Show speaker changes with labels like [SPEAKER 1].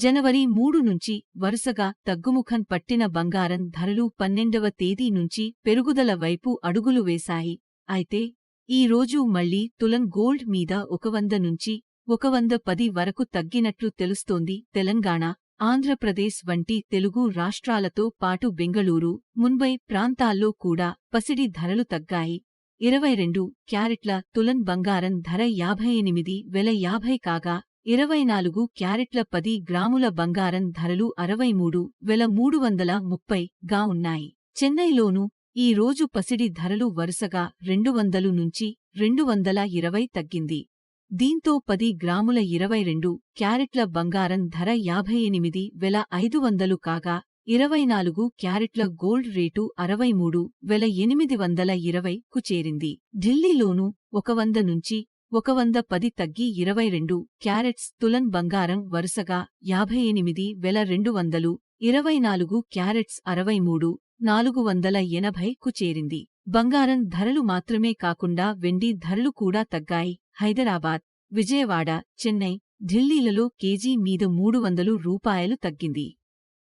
[SPEAKER 1] జనవరి మూడు నుంచి వరుసగా తగ్గుముఖం పట్టిన బంగారం ధరలు పన్నెండవ తేదీ నుంచి పెరుగుదల వైపు అడుగులు వేశాయి. అయితే ఈ రోజు మళ్ళీ తులం గోల్డ్ మీద ఒక వంద నుంచి ఒక వంద పది వరకు తగ్గినట్లు తెలుస్తోంది. తెలంగాణ ఆంధ్రప్రదేశ్ వంటి తెలుగు రాష్ట్రాలతో పాటు బెంగళూరు ముంబై ప్రాంతాల్లో కూడా పసిడి ధరలు తగ్గాయి. ఇరవై రెండు క్యారెట్ల తులన్ బంగారం ధర యాభై ఎనిమిది వేల యాభై కాగా ఇరవై నాలుగు క్యారెట్ల పది గ్రాముల బంగారం ధరలు అరవై మూడు వేల మూడు వందల ముప్పై గా ఉన్నాయి. చెన్నైలోనూ ఈ రోజు పసిడి ధరలు వరుసగా రెండు వందలు నుంచి రెండు వందల ఇరవై తగ్గింది. దీంతో పది గ్రాముల ఇరవై రెండు క్యారెట్ల బంగారం ధర యాభై ఎనిమిది వేల ఐదు వందలు కాగా ఇరవై నాలుగు క్యారెట్ల గోల్డ్ రేటు అరవై మూడు వేల ఎనిమిది వందల ఇరవై కు చేరింది. ఢిల్లీలోనూ ఒక వంద నుంచి ఒక వంద పది తగ్గి ఇరవై రెండు క్యారెట్స్ తులన్ బంగారం వరుసగా యాభై ఎనిమిది వేల రెండు వందలు ఇరవై నాలుగు క్యారెట్స్ అరవై మూడు నాలుగు వందల ఎనభై కు చేరింది. బంగారం ధరలు మాత్రమే కాకుండా వెండి ధరలు కూడా తగ్గాయి. హైదరాబాద్ విజయవాడ చెన్నై ఢిల్లీలలో కేజీ మీద మూడు వందలు రూపాయలు తగ్గింది.